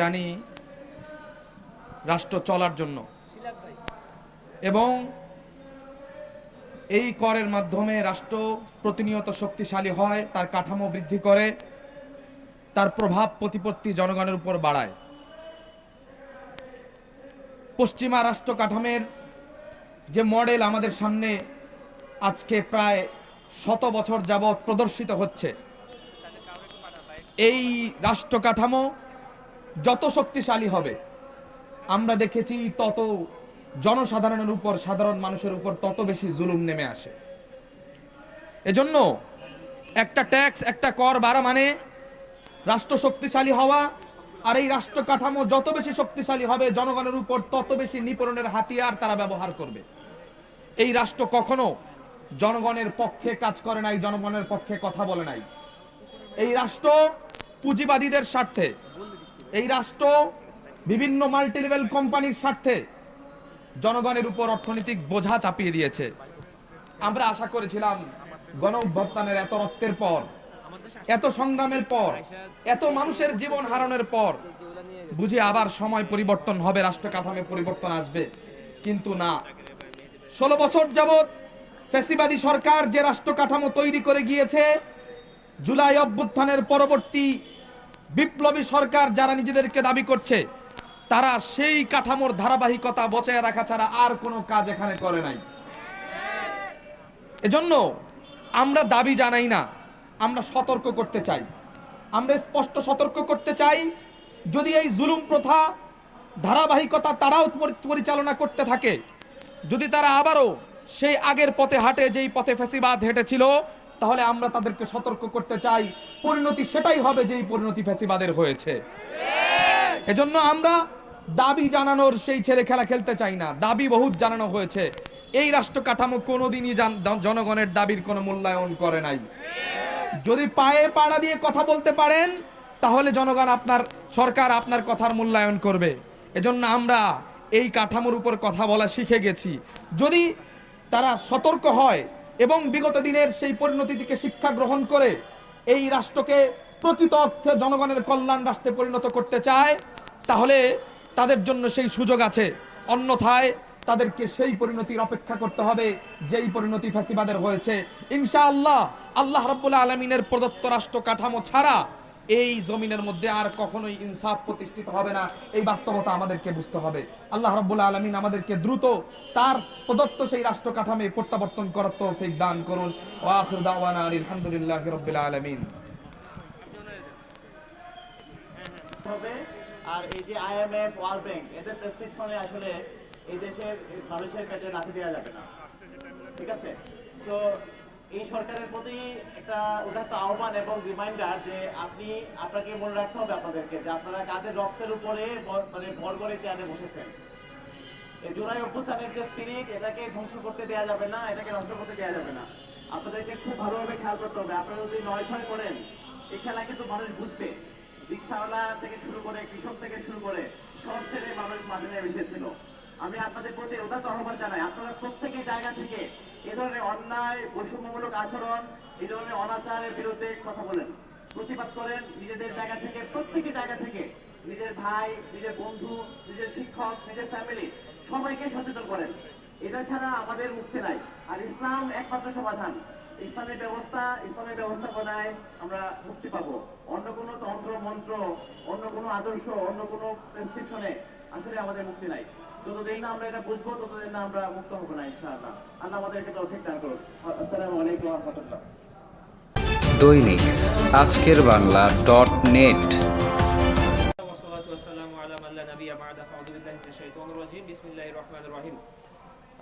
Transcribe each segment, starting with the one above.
জানি রাষ্ট্র চলার জন্য। এবং এই করের মাধ্যমে রাষ্ট্র প্রতিনিয়ত শক্তিশালী হয়, তার কাঠামো বৃদ্ধি করে, তার প্রভাব প্রতিপত্তি জনগণের উপর বাড়ায়। পশ্চিমা রাষ্ট্র কাঠামের যে মডেল আমাদের সামনে আজকে প্রায় শত বছর যাবৎ প্রদর্শিত হচ্ছে, এই রাষ্ট্র কাঠামো যত শক্তিশালী হবে। আমরা দেখেছি তত জনসাধারণের উপর, সাধারণ মানুষের উপর তত বেশি জুলুম নেমে আসে। এজন্য একটা ট্যাক্স, একটা কর বাড়া মানে রাষ্ট্র শক্তিশালী হওয়া, আর এই রাষ্ট্র কাঠামো যত বেশি শক্তিশালী হবে, জনগণের উপর তত বেশি নিপীড়নের হাতিয়ার তারা ব্যবহার করবে। এই রাষ্ট্র কখনো জনগণের পক্ষে কাজ করে নাই, জনগণের পক্ষে কথা বলে নাই। এই রাষ্ট্র পুঁজিবাদীদের স্বার্থে এই রাষ্ট্র বিভিন্ন মাল্টিলেভেল কোম্পানির স্বার্থে জনগণের উপর অর্থনৈতিক বোঝা চাপিয়ে দিয়েছে। আমরা আশা করেছিলাম গণ অভ্যুত্থানের এত রক্তের পর, এত সংগ্রামের পর, এত মানুষের জীবন হারানোর পর বুঝে আবার সময় পরিবর্তন হবে, রাষ্ট্র কাঠামো পরিবর্তন আসবে। কিন্তু না। ষোলো বছর যাবৎ ফ্যাসিবাদী সরকার যে রাষ্ট্র কাঠামো তৈরি করে গিয়েছে, জুলাই অভ্যুত্থানের পরবর্তী বিপ্লবী সরকার যারা নিজেদেরকে দাবি করছে, তারা সেই কাঠামোর ধারাবাহিকতা বজায় রাখা ছাড়া আর কোনো কাজ এখানে করে নাই। এজন্য আমরা দাবি জানাই না, আমরা সতর্ক করতে চাই। আমরা স্পষ্ট সতর্ক করতে চাই, যদি এই জুলুম প্রথা ধারাবাহিকতা তারাও পরিচালনা করতে থাকে, যদি তারা আবারও সেই আগের পথে হাঁটে, যেই পথে ফ্যাসিবাদ হেঁটেছিল তাহলে আমরা তাদেরকে সতর্ক করতে চাই। পরিণতি সেটাই হবে যেই পরিণতি ফ্যাসিবাদের হয়েছে। এজন্য আমরা দাবি জানানোর সেই ছেলে খেলা খেলতে চাই না। দাবি বহুত জানানো হয়েছে। এই রাষ্ট্র কাঠামো কোনোদিনই জান- জনগণের দাবির কোনো মূল্যায়ন করে নাই। যদি পায়ে পাড়া দিয়ে কথা বলতে পারেন, তাহলে জনগণ আপনার সরকার আপনার কথার মূল্যায়ন করবে। এজন্য আমরা এই কাঠামোর উপর কথা বলা শিখে গেছি। যদি তারা সতর্ক হয় এবং বিগত দিনের সেই পরিণতি থেকে শিক্ষা গ্রহণ করে এই রাষ্ট্রকে প্রকৃত অর্থে জনগণের কল্যাণ রাষ্ট্রে পরিণত করতে চায়, তাহলে তাদের জন্য সেই সুযোগ আছে। অন্যথায় তাদেরকে সেই পরিণতির অপেক্ষা করতে হবে, যেই পরিণতি ফ্যাসিবাদের হয়েছে। ইনশাআল্লাহ, আল্লাহ রব্বুল আলমিনের প্রদত্ত রাষ্ট্র কাঠামো ছাড়া এই জমিনের মধ্যে আর কখনোই ইনসাফ প্রতিষ্ঠিত হবে না। এই বাস্তবতা আমাদেরকে বুঝতে হবে। আল্লাহ রাব্বুল আলমিন আমাদেরকে দ্রুত তার প্রদত্ত সেই রাষ্ট্র কাঠামে প্রত্যাবর্তন করার তৌফিক দান করুন। আলহামদুলিল্লাহি রাব্বিল আলামিন। আর এই যে আইএমএফ ওয়ার্ল্ড ব্যাংক এদের প্রেসক্রিপশনে আসলে এই দেশের মানুষের কাছে রাখতে দেওয়া যাবে না। ঠিক আছে? তো এই সরকারের প্রতি একটা উদাত্ত আহ্বান এবং রিমাইন্ডার যে আপনি, আপনাকে মনে রাখতে হবে আপনাদেরকে যে আপনারা কাদের রক্তের উপরে মানে ভর করে চেয়ারে বসেছেন। এই জুলাই অভ্যুত্থানের যে স্পিরিট এটাকে ধ্বংস করতে দেওয়া যাবে না, এটাকে ধ্বংস করতে দেওয়া যাবে না। আপনাদেরকে খুব ভালোভাবে খেয়াল করতে হবে। আপনারা যদি নয় ছয় করেন, এই খেলা কিন্তু মানুষ বুঝবে। রিক্সাওয়ালা থেকে শুরু করে, কৃষক থেকে শুরু করে, সব ছেলে মানুষ মাঠে নেমে এসেছিল। আমি আপনাদের প্রতি উদাত্ত আহ্বান জানাই। আপনারা প্রত্যেকের জায়গা থেকে এ ধরনের অন্যায়, বৈষম্যমূলক আচরণ এই ধরনের অনাচারের বিরুদ্ধে কথা বলেন। প্রতিবাদ করেন নিজেদের জায়গা থেকে, প্রত্যেকের জায়গা থেকে। নিজের ভাই, নিজের বন্ধু, নিজের শিক্ষক, নিজের ফ্যামিলি সবাইকে সচেতন করেন। এটা ছাড়া আমাদের মুক্তি নাই। আর ইসলাম একমাত্র সমাধান। ইসলামের ব্যবস্থা, ইসলামের ব্যবস্থাপনায় আমরা মুক্তি পাবো। অন্য কোনো তন্ত্র, মন্ত্র, অন্য কোনো আদর্শ, অন্য কোনো প্রেসক্রিপশনে আসলে আমাদের মুক্তি নাই। যতদিন না আমরা এটা বুঝব ততদিন না আমরা মুক্ত হব না ইনশাআল্লাহ। আল্লাহ আমাদেরকে তৌফিক দান করুন আসসালামু আলাইকুম ওয়া রাহমাতুল্লাহ। দৈনিক আজকের বাংলা ডট নেট।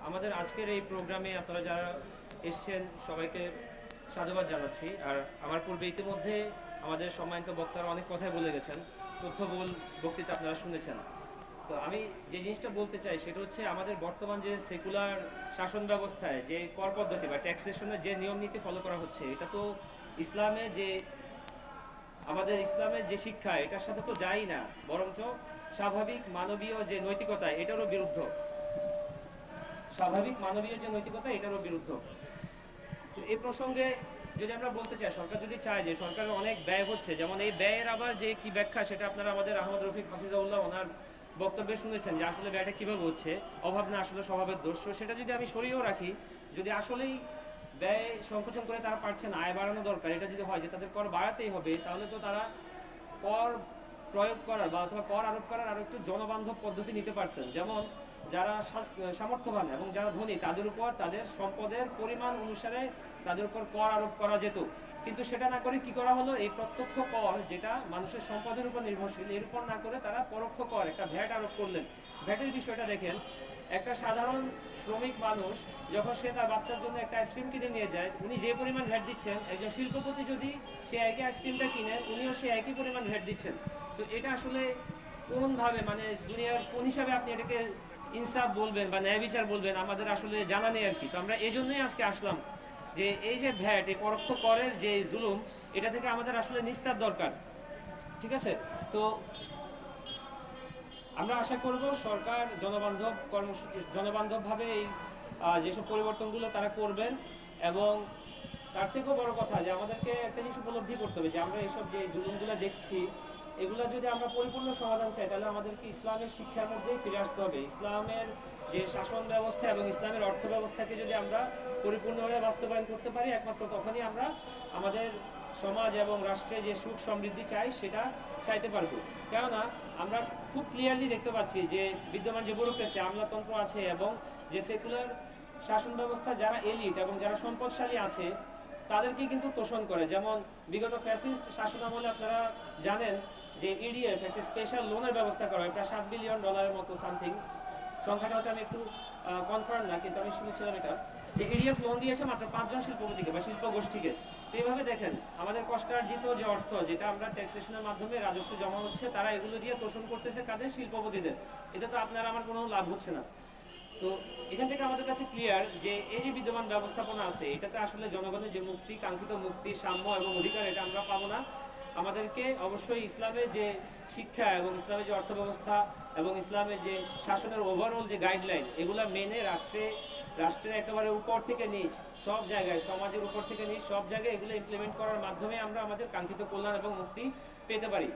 আমাদের আজকের এই প্রোগ্রামে আপনারা যারা এসছেন সবাইকে সাধুবাদ জানাচ্ছি। আর আমার পূর্বে ইতিমধ্যে আমাদের সম্মানিত বক্তারা অনেক কথাই বলে গেছেন। তথ্যবহুল বক্তৃতা আপনারা শুনেছেন। তো আমি যে জিনিসটা বলতে চাই সেটা হচ্ছে আমাদের বর্তমান যে সেকুলার শাসন ব্যবস্থায় যে কর পদ্ধতি বা ট্যাক্সেশনের যে নিয়ম নীতি ফলো করা হচ্ছে, এটা তো ইসলামে যে আমাদের ইসলামের যে শিক্ষা, এটার সাথে তো যাই না। বরঞ্চ স্বাভাবিক মানবীয় যে নৈতিকতা, এটারও বিরুদ্ধ। স্বাভাবিক মানবীয় যে নৈতিকতা, এটারও বিরুদ্ধ। তো এই প্রসঙ্গে যদি আমরা বলতে চাই, সরকার যদি চায় যে সরকারের অনেক ব্যয় হচ্ছে, যেমন এই ব্যয়ের আবার যে কি ব্যাখ্যা, সেটা আপনারা আমাদের আহমদ রফিক হাফিজাউল্লাহ ওনার বক্তব্যে শুনেছেন যে আসলে ব্যয়টা কীভাবে হচ্ছে, অভাব না আসলে স্বভাবের দোষ। সেটা যদি আমি সরিয়েও রাখি, যদি আসলেই ব্যয় সংকোচন করে তারা পারছে না, আয় বাড়ানো দরকার, এটা যদি হয় যে তাদের কর বাড়াতেই হবে, তাহলে তো তারা কর প্রয়োগ করার বা অথবা কর আরোপ করার আরও একটু জনবান্ধব পদ্ধতি নিতে পারতেন। যেমন যারা সামর্থ্যবান এবং যারা ধনী, তাদের উপর তাদের সম্পদের পরিমাণ অনুসারে তাদের উপর কর আরোপ করা যেত। কিন্তু সেটা না করে কি করা হলো? এই প্রত্যক্ষ কর যেটা মানুষের সম্পদের উপর নির্ভরশীল, এর উপর না করে তারা পরোক্ষ কর, একটা ভ্যাট আরোপ করলেন। ভ্যাটের বিষয়টা দেখেন, একটা সাধারণ শ্রমিক মানুষ যখন সে তার বাচ্চার জন্য একটা আইসক্রিম কিনে নিয়ে যায়, উনি যে পরিমাণ ভ্যাট দিচ্ছেন, একজন শিল্পপতি যদি সে একই আইসক্রিমটা কিনে, উনিও সে একই পরিমাণ ভ্যাট দিচ্ছেন। তো এটা আসলে কোনভাবে মানে দুনিয়ার কোন হিসাবে আপনি এটাকে ইনসাফ বলবেন বা ন্যায় বিচার বলবেন, আমাদের আসলে জানা নেই আর কি। তো আমরা এই জন্যই আজকে আসলাম। যে এই যে ভ্যাট, এই পরোক্ষ করের যে জুলুম, এটা থেকে আমাদের আসলে নিস্তার দরকার। ঠিক আছে? তো আমরা আশা করব সরকার, জনবান্ধব কর্মসূচি, জনবান্ধবভাবে এই যেসব পরিবর্তনগুলো তারা করবেন এবং তার থেকেও বড় কথা যে আমাদেরকে একটা জিনিস উপলব্ধি করতে হবে যে আমরা এসব যে জুলুমগুলো দেখছি এগুলো যদি আমরা পরিপূর্ণ সমাধান চাই, তাহলে আমাদেরকে ইসলামের শিক্ষার মধ্যেই ফিরে আসতে হবে। ইসলামের যে শাসন ব্যবস্থা এবং ইসলামের অর্থ ব্যবস্থাকে যদি আমরা পরিপূর্ণভাবে বাস্তবায়ন করতে পারি, একমাত্র তখনই আমরা আমাদের সমাজ এবং রাষ্ট্রে যে সুখ সমৃদ্ধি চাই, সেটা চাইতে পারব। কেননা, আমরা খুব ক্লিয়ারলি দেখতে পাচ্ছি যে বিদ্যমান যে ব্যুরোক্রেসি আমলাতন্ত্র আছে এবং যে সেকুলার শাসন ব্যবস্থা, যারা এলিট এবং যারা সম্পদশালী আছে, তাদেরকে কিন্তু তোষণ করে। যেমন বিগত ফ্যাসিস্ট শাসন আমলে আপনারা জানেন যে ইডিএফ একটা স্পেশাল লোনের ব্যবস্থা করা হয়, প্রায় সাত বিলিয়ন ডলারের মতো সামথিং সংখ্যাটা হয়তো আমি একটু কনফার্ম না, কিন্তু আমি শুনেছিলাম এটা। যে ইডিএফ লোন দিয়েছে মাত্র পাঁচজন শিল্পপতিকে বা শিল্প গোষ্ঠীকে তো এইভাবে দেখেন, আমাদের কষ্টার্জিত যে অর্থ, যেটা আমরা ট্যাক্সেশনের মাধ্যমে রাজস্ব জমা হচ্ছে, তারা এগুলো দিয়ে তোষণ করতেছে কাদের? শিল্পপতিদের। এটা তো আপনার আমার কোনো লাভ হচ্ছে না। তো এখান থেকে আমাদের কাছে ক্লিয়ার যে এই যে বিদ্যমান ব্যবস্থাপনা আছে, এটাতে আসলে জনগণের যে মুক্তি, কাঙ্ক্ষিত মুক্তি, সাম্য এবং অধিকার, এটা আমরা পাবো না। আমাদেরকে অবশ্যই ইসলামে যে শিক্ষা এবং ইসলামের যে অর্থ ব্যবস্থা এবং ইসলামের যে শাসনের ওভারঅল যে গাইডলাইন এগুলা মেনে রাষ্ট্রে, রাষ্ট্রের একেবারে উপর থেকে নিচ, সব জায়গায়, সমাজের উপর থেকে নিচ, সব জায়গায় এগুলো ইমপ্লিমেন্ট করার মাধ্যমে আমরা আমাদের কাঙ্ক্ষিত কল্যাণ এবং মুক্তি পেতে পারি।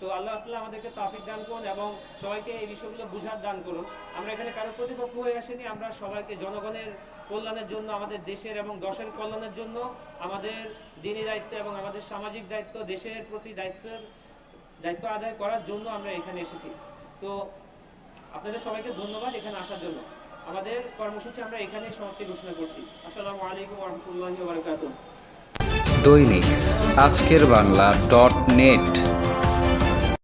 তো আল্লাহ তাআলা আমাদেরকে তাফিক দান করুন এবং সবাইকে এই বিষয়গুলো বুঝার দান করুন। আমরা এখানে কারও প্রতিপক্ষ হয়ে আসেনি, আমরা সবাইকে জনগণের কল্যাণের জন্য, আমাদের দেশের এবং দশের কল্যাণের জন্য, আমাদের দিনী দায়িত্ব এবং আমাদের সামাজিক দায়িত্ব, দেশের প্রতি দায়িত্বের দায়িত্ব আদায় করার জন্য আমরা এখানে এসেছি। তো আপনাদের সবাইকে ধন্যবাদ এখানে আসার জন্য। আমাদের কর্মসূচি আমরা এখানে সমাপ্তি ঘোষণা করছি। আসসালামু আলাইকুম রহমতুল্লাহি দৈনিক আজকের বাংলা ডট নেট।